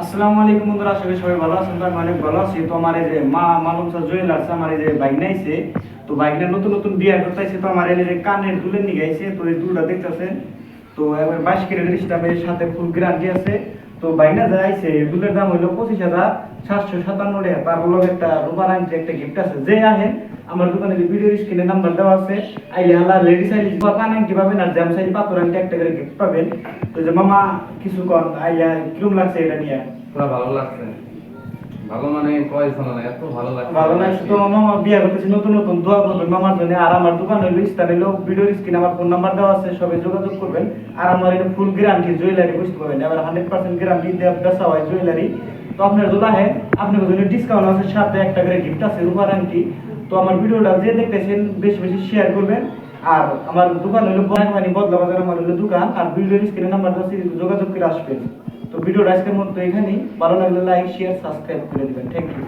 আসসালামু আলাইকুম বন্ধুরা, আশা সবাই ভালো আছেন তো আমি অনেক ভালো আছি। তো আমার যে মা মালুম স্যার জুয়েলার্স আমার যে বাইক নাইছে, তো বাইকটা নতুন নতুন বিয়ার করতেছে, তো আমার যে কানের দুলের নিয়ে গাইছে তো এই দুলটা দেখতেছেন। তো এবার বাইশ ক্যারেটের সেটা সাথে ফুল গ্যারান্টি আছে। তো বাইনা যাইছে দুধের দাম হইল পঁচিশ হাজার সাতশো সাতান্ন টাকা। তার হলো একটা রূপার আনছে, একটা গিফট আছে। যে আহেন আমার দোকানে যে ভিডিও স্ক্রিনে নাম্বার দেওয়া আছে, আইলে আল্লাহ লেডিস আইলে পান কি পাবেন আর জ্যাম সাইজ পাথর আংটি একটা করে গিফট পাবেন। তো যে মামা, কিছু কর আইয়া, কিরম লাগছে এটা নিয়ে? ভালো লাগছে। মানে আর আমার সাথে একটা তো আমার ভিডিওটা যে দেখতেছেন, বেশি বেশি শেয়ার করবেন। আর আমার দোকান হলো বদলা বাজার আমার হলো দোকান। আর ভিডিও স্ক্রিনে নাম্বার যোগাযোগ করে আসবেন। তো ভিডিওটা আজকের মতো এখানেই। ভালো লাগলে লাইক শেয়ার সাবস্ক্রাইব করে দেবেন। Thank you